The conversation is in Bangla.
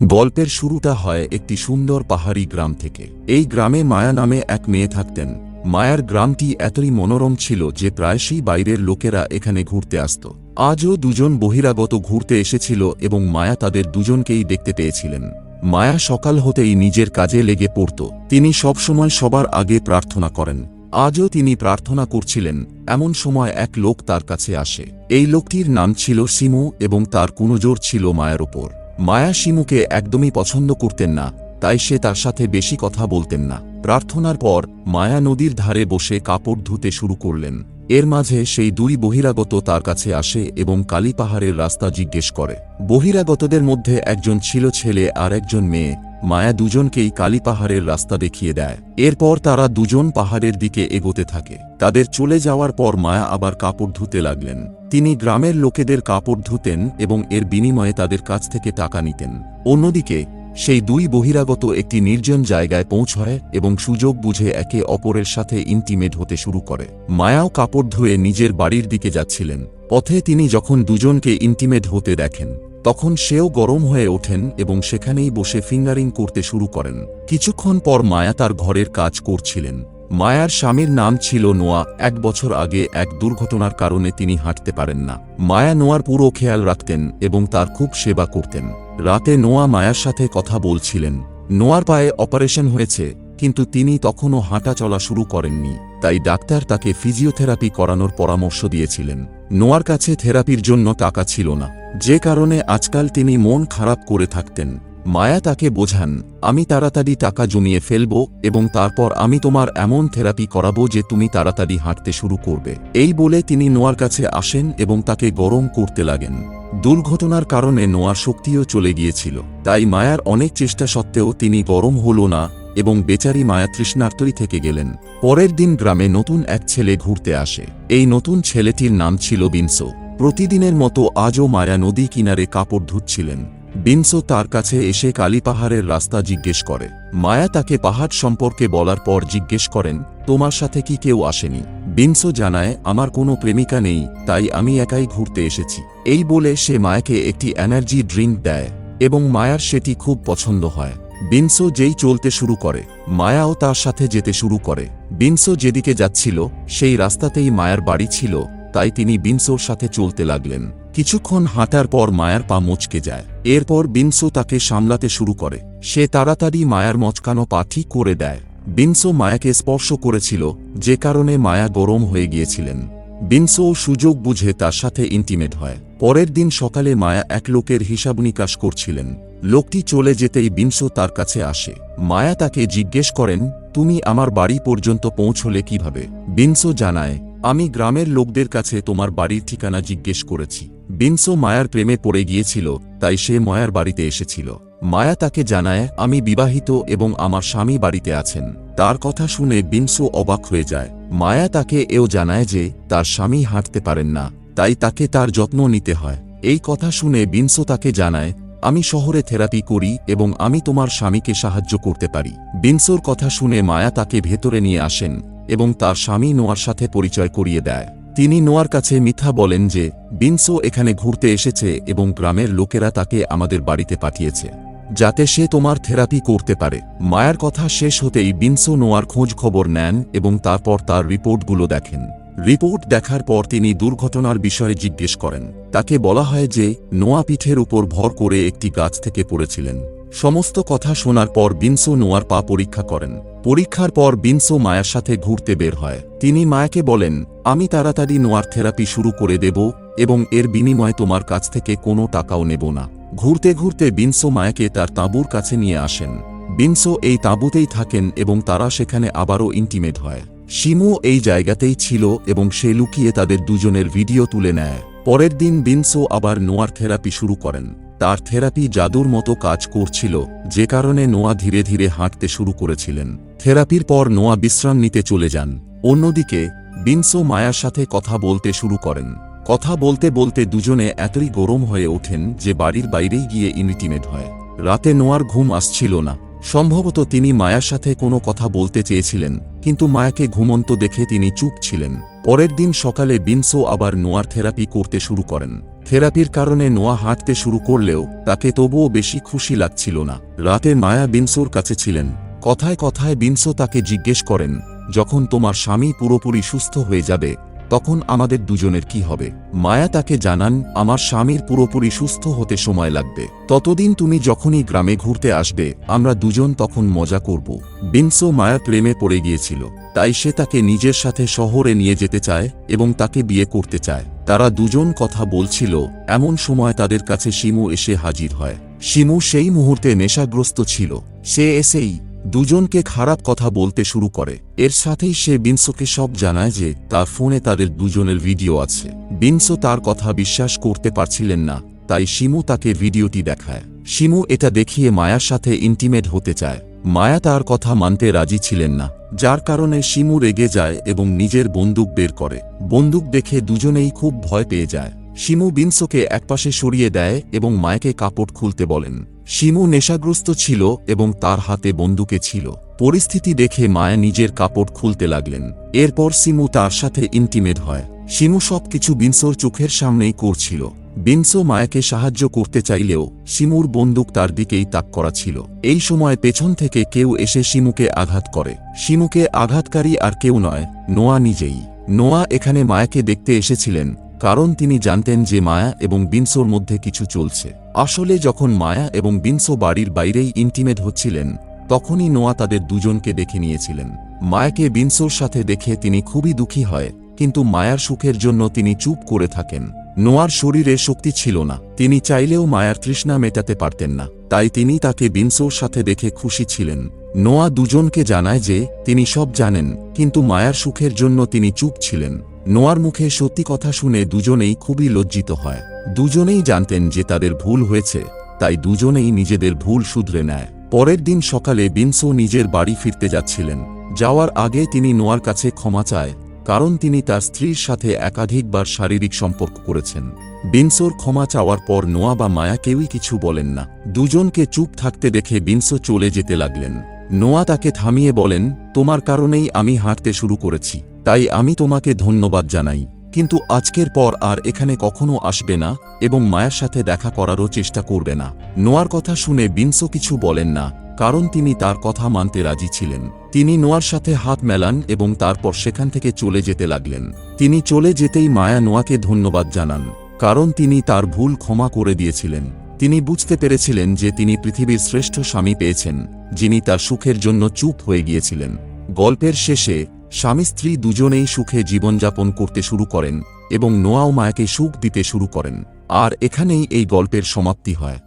গল্পের শুরুটা হয় একটি সুন্দর পাহাড়ি গ্রাম থেকে। এই গ্রামে মায়া নামে এক মেয়ে থাকতেন। মায়ার গ্রামটি এতই মনোরম ছিল যে প্রায়শই বাইরের লোকেরা এখানে ঘুরতে আসত। আজও দুজন বহিরাগত ঘুরতে এসেছিল এবং মায়া তাদের দুজনকেই দেখতে পেয়েছিলেন। মায়া সকাল হতেই নিজের কাজে লেগে পড়ত। তিনি সবসময় সবার আগে প্রার্থনা করেন। আজও তিনি প্রার্থনা করছিলেন, এমন সময় এক লোক তার কাছে আসে। এই লোকটির নাম ছিল সিমু এবং তার কুনজোর ছিল মায়ার ওপর মায়া শিমুকে একদমই পছন্দ করতেন না, তাই সে তার সাথে বেশি কথা বলতেন না। প্রার্থনার পর, মায়া নদীর ধারে বসে কাপড় ধুতে শুরু করলেন। এর মাঝে সেই দুই বহিরাগত তার কাছে আসে এবং কালী পাহাড়ের রাস্তা জিজ্ঞেস করে। বহিরাগতদের মধ্যে একজন ছিল ছেলে আর একজন মেয়ে। মায়া দুজনকেই কালী পাহাড়ের রাস্তা দেখিয়ে দেয়। এরপর তারা দুজন পাহাড়ের দিকে এগোতে থাকে। তাদের চলে যাওয়ার পর মায়া আবার কাপড় ধুতে লাগলেন। তিনি গ্রামের লোকেদের কাপড় ধুতেন এবং এর বিনিময়ে তাদের কাছ থেকে টাকা নিতেন। অন্যদিকে সেই দুই বহিরাগত একটি নির্জন জায়গায় পৌঁছয় এবং সুযোগ বুঝে একে অপরের সাথে ইন্টিমেট হতে শুরু করে। মায়াও কাপড় ধুয়ে নিজের বাড়ির দিকে যাচ্ছিলেন। পথে তিনি যখন দুজনকে ইন্টিমেট হতে দেখেন, তখন সেও গরম হয়ে ওঠেন এবং সেখানেই বসে ফিঙ্গারিং করতে শুরু করেন। কিছুক্ষণ পর মায়া তার ঘরের কাজ করছিলেন। মায়ার স্বামীর নাম ছিল নোয়া। এক বছর আগে এক দুর্ঘটনার কারণে তিনি হাঁটতে পারেন না। মায়া নোয়ার পুরো খেয়াল রাখতেন এবং তার খুব সেবা করতেন। রাতে নোয়া মায়ার সাথে কথা বলছিলেন। নোয়ার পায়ে অপারেশন হয়েছে, কিন্তু তিনি তখনও হাঁটা চলা শুরু করেননি, তাই ডাক্তার তাকে ফিজিওথেরাপি করানোর পরামর্শ দিয়েছিলেন। নোয়ার কাছে থেরাপির জন্য টাকা ছিল না, যে কারণে আজকাল তিনি মন খারাপ করে থাকতেন। মায়া তাকে বোঝান, আমি তাড়াতাড়ি টাকা জমিয়ে ফেলব এবং তারপর আমি তোমার এমন থেরাপি করাবো যে তুমি তাড়াতাড়ি হাঁটতে শুরু করবে। এই বলে তিনি নোয়ার কাছে আসেন এবং তাকে গরম করতে লাগেন। দুর্ঘটনার কারণে নোয়ার শক্তিও চলে গিয়েছিল, তাই মায়ার অনেক চেষ্টা সত্ত্বেও তিনি গরম হল না এবং বেচারি মায়া তৃষ্ণার্তই থেকে গেলেন। পরের দিন গ্রামে নতুন এক ছেলে ঘুরতে আসে। এই নতুন ছেলেটির নাম ছিল বিনসো। প্রতিদিনের মতো আজও মায়া নদী কিনারে কাপড় ধুচ্ছিলেন। বিনসো তার কাছে এসে কালী পাহাড়ের রাস্তা জিজ্ঞেস করে, মায়া তাকে পাহাড় সম্পর্কে বলার পর জিজ্ঞেস করেন, তোমার সাথে কি কেউ আসেনি? বিনসো জানায়, আমার কোনো প্রেমিকা নেই, তাই আমি একাই ঘুরতে এসেছি। এই বলে সে মায়াকে একটি এনার্জি ড্রিঙ্ক দেয় এবং মায়ার সেটি খুব পছন্দ হয়। বিনসো যেই চলতে শুরু করে, মায়াও তার সাথে যেতে শুরু করে। বিনসো যেদিকে যাচ্ছিল, সেই রাস্তাতেই মায়ার বাড়ি ছিল, তাই তিনি বিনসোর সাথে চলতে লাগলেন। কিছুক্ষণ হাঁটার পর মায়ার পা মচকে যায়। এরপর বিনসো তাকে সামলাতে শুরু করে। সে তাড়াতাড়ি মায়ার মচকানো পা ঠিক করে দেয়। বিনসো মায়াকে স্পর্শ করেছিল, যে কারণে মায়া গরম হয়ে গিয়েছিলেন। বিনসো সুযোগ বুঝে তার সাথে ইন্টিমেট হয়। পরের দিন সকালে মায়া এক লোকের হিসাব নিকাশ করছিলেন। লোকটি চলে যেতেই বিনসো তার কাছে আসে। মায়া তাকে জিজ্ঞেস করেন, তুমি আমার বাড়ি পর্যন্ত পৌঁছলে কীভাবে? বিনসো জানায়, আমি গ্রামের লোকদের কাছে তোমার বাড়ির ঠিকানা জিজ্ঞেস করেছি। বিনসো মায়ার প্রেমে পড়ে গিয়েছিল, তাই সে মায়ার বাড়িতে এসেছিল। মায়া তাকে জানায়, আমি বিবাহিত এবং আমার স্বামী বাড়িতে আছেন। তার কথা শুনে বিনসো অবাক হয়ে যায়। মায়া তাকে এও জানায় যে, তার স্বামী হাঁটতে পারেন না, তাই তাকে তার যত্ন নিতে হয়। এই কথা শুনে বিনসো তাকে জানায়, আমি শহরে থেরাপি করি এবং আমি তোমার স্বামীকে সাহায্য করতে পারি। বিনসোর কথা শুনে মায়া তাকে ভেতরে নিয়ে আসেন এবং তার স্বামী নোয়ার সাথে পরিচয় করিয়ে দেয়। তিনি নোয়ার কাছে মিথ্যা বলেন যে, বিনসো এখানে ঘুরতে এসেছে এবং গ্রামের লোকেরা তাকে আমাদের বাড়িতে পাঠিয়েছে। যাতে সে তোমার থেরাপি করতে পারে। মায়ার কথা শেষ হতেই বিনসো নোয়ার খোঁজ খবর নেন এবং তারপর তার রিপোর্টগুলো দেখেন। রিপোর্ট দেখার পর তিনি দুর্ঘটনার বিষয়ে জিজ্ঞেস করেন। তাকে বলা হয় যে, নোয়া পিঠের উপর ভর করে একটি গাছ থেকে পড়েছিলেন। সমস্ত কথা শোনার পর বিনসো নোয়ার পা পরীক্ষা করেন। পরীক্ষার পর বিনসো মায়ার সাথে ঘুরতে বের হয়। তিনি মায়াকে বলেন, আমি তাড়াতাড়ি নোয়ার থেরাপি শুরু করে দেব এবং এর বিনিময়ে তোমার কাছ থেকে কোনো টাকাও নেব না। ঘুরতে ঘুরতে বিনসো মায়াকে তার তাঁবুর কাছে নিয়ে আসেন। বিনসো এই তাঁবুতেই থাকেন এবং তারা সেখানে আবারও ইন্টিমেট হয়। শিমু এই জায়গাতেই ছিল এবং সে লুকিয়ে তাদের দুজনের ভিডিও তুলে নেয়। পরের দিন বিনসো আবার নোয়ার থেরাপি শুরু করেন। তার থেরাপি জাদুর মতো কাজ করছিল, যে কারণে নোয়া ধীরে ধীরে হাঁটতে শুরু করেছিলেন। থেরাপির পর নোয়া বিশ্রাম নিতে চলে যান। অন্যদিকে, বিনসো মায়ার সাথে কথা বলতে শুরু করেন। কথা বলতে বলতে দুজনে এতই গরম হয়ে ওঠেন যে বাড়ির বাইরেই গিয়ে ইনিটিমেট হয়। রাতে নোয়ার ঘুম আসছিল না। সম্ভবত তিনি মায়ার সাথে কোনো কথা বলতে চেয়েছিলেন, কিন্তু মায়াকে ঘুমন্ত দেখে তিনি চুপ ছিলেন। পরের দিন সকালে বিনসো আবার নোয়ার থেরাপি করতে শুরু করেন। থেরাপির কারণে নোয়া হাঁটতে শুরু করলেও তাকে তবুও বেশি খুশি লাগছিল না। রাতে মায়া বিনসোর কাছে ছিলেন। কথায় কথায় বিনসো তাকে জিজ্ঞেস করেন, যখন তোমার স্বামী পুরোপুরি সুস্থ হয়ে যাবে তখন আমাদের দুজনের কি হবে? মায়া তাকে জানান, আমার স্বামীর পুরোপুরি সুস্থ হতে সময় লাগবে। ততদিন তুমি যখনই গ্রামে ঘুরতে আসবে, আমরা দুজন তখন মজা করব। বিনসো মায়া প্রেমে পড়ে গিয়েছিল। তাই সে তাকে নিজের সাথে শহরে নিয়ে যেতে চায় এবং তাকে বিয়ে করতে চায়। তারা দুজন কথা বলছিল, এমন সময় তাদের কাছে শিমু এসে হাজির হয়। শিমু সেই মুহূর্তে নেশাগ্রস্ত ছিল। সে এসেই দুজনকে খারাপ কথা বলতে শুরু করে। এর সাথেই সে বিনসোকে সব জানায় যে, তার ফোনে তাদের দুজনের ভিডিও আছে। বিনসো তার কথা বিশ্বাস করতে পারছিলেন না, তাই শিমু তাকে ভিডিওটি দেখায়। শিমু এটা দেখিয়ে মায়ার সাথে ইন্টিমেট হতে চায়। মায়া তার কথা মানতে রাজি ছিলেন না, যার কারণে শিমু রেগে যায় এবং নিজের বন্দুক বের করে। বন্দুক দেখে দুজনেই খুব ভয় পেয়ে যায়। শিমু বিনসোকে একপাশে সরিয়ে দেয় এবং মায়াকে কাপড় খুলতে বলেন। শিমু নেশাগ্রস্ত ছিল এবং তার হাতে বন্দুকে ছিল। পরিস্থিতি দেখে মায়া নিজের কাপড় খুলতে লাগলেন। এরপর সিমু তার সাথে ইন্টিমেট হয়। শিমু সবকিছু বিনসোর চোখের সামনেই করছিল। বিনসো মায়াকে সাহায্য করতে চাইলেও শিমুর বন্দুক তার দিকেই তাক করা ছিল। এই সময় পেছন থেকে কেউ এসে শিমুকে আঘাত করে। শিমুকে আঘাতকারী আর কেউ নয়, নোয়া নিজেই। নোয়া এখানে মায়াকে দেখতে এসেছিলেন। কারণ তিনি জানতেন যে মায়া এবং বিনসোর মধ্যে কিছু চলছে। আসলে যখন মায়া এবং বিনসো বাড়ির বাইরেই ইন্টিমেট হচ্ছিলেন, তখনই নোয়া তাদের দুজনকে দেখে নিয়েছিলেন। মায়াকে বিনসোর সাথে দেখে তিনি খুবই দুঃখী হয়, কিন্তু মায়ার সুখের জন্য তিনি চুপ করে থাকেন। নোয়ার শরীরে শক্তি ছিল না, তিনি চাইলেও মায়ার তৃষ্ণা মেটাতে পারতেন না, তাই তিনি তাকে বিনসোর সাথে দেখে খুশি ছিলেন। নোয়া দুজনকে জানায় যে তিনি সব জানেন, কিন্তু মায়ার সুখের জন্য তিনি চুপ ছিলেন। নোয়ার মুখে সত্যি কথা শুনে দুজনেই খুবই লজ্জিত হয়। দুজনেই জানতেন যে তাদের ভুল হয়েছে, তাই দুজনেই নিজেদের ভুল শুধরে নেয়। পরের দিন সকালে বিনসো নিজের বাড়ি ফিরতে যাচ্ছিলেন। যাওয়ার আগে তিনি নোয়ার কাছে ক্ষমা চায়, কারণ তিনি তার স্ত্রীর সাথে একাধিকবার শারীরিক সম্পর্ক করেছেন। বিনসোর ক্ষমা চাওয়ার পর নোয়া বা মায়া কেউই কিছু বলেন না। দুজনকে চুপ থাকতে দেখে বিনসো চলে যেতে লাগলেন। নোয়া তাকে থামিয়ে বলেন, তোমার কারণেই আমি হাঁটতে শুরু করেছি। তাই আমি তোমাকে ধন্যবাদ জানাই, কিন্তু আজকের পর আর এখানে কখনো আসবে না এবং মায়ের সাথে দেখা করারও চেষ্টা করবে না। নোয়ার কথা শুনে বিনসো কিছু বলেন না, কারণ তিনি তার কথা মানতে রাজি ছিলেন। তিনি নোয়ার সাথে হাত মেলান এবং তারপর সেখান থেকে চলে যেতে লাগলেন। তিনি চলে যেতেই মায়া নোয়াকে ধন্যবাদ জানান, কারণ তিনি তার ভুল ক্ষমা করে দিয়েছিলেন। তিনি বুঝতে পেরেছিলেন যে তিনি পৃথিবীর শ্রেষ্ঠ স্বামী পেয়েছেন, যিনি তার সুখের জন্য চুপ হয়ে গিয়েছিলেন। গল্পের শেষে স্বামী স্ত্রী দুজনেই সুখে জীবনযাপন করতে শুরু করেন এবং নোয়াও মায়াকে সুখ দিতে শুরু করেন। আর এখানেই এই গল্পের সমাপ্তি হয়।